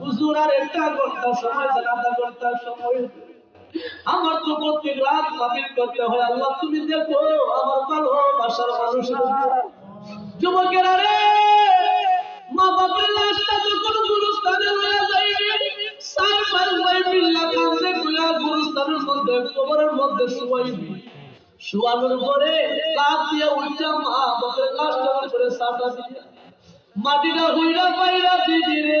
হুজুর, আর একটা ঘণ্টা সময় আধা ঘণ্টা সময়। আমার তো প্রত্যেক রাত করতে হয়। আল্লাহ, তুমি দেখো, আমার ভালোবাসার মানুষ যুবকেরা রে মা লাশটা গুরুস্থানে সার ভাই কান্দে কইয়া গুরুস্থানের মধ্যে, কবরের মধ্যে পরে দিয়ে উঠা মা বাবার সাটা দিয়ে। মাটিটা হইরা পাইরা দিবি রে।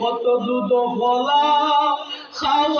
কত দুধ বলা খাওয়াইছো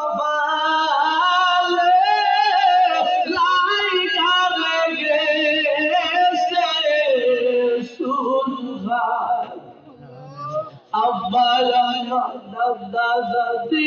আম্মা দাদা দাদি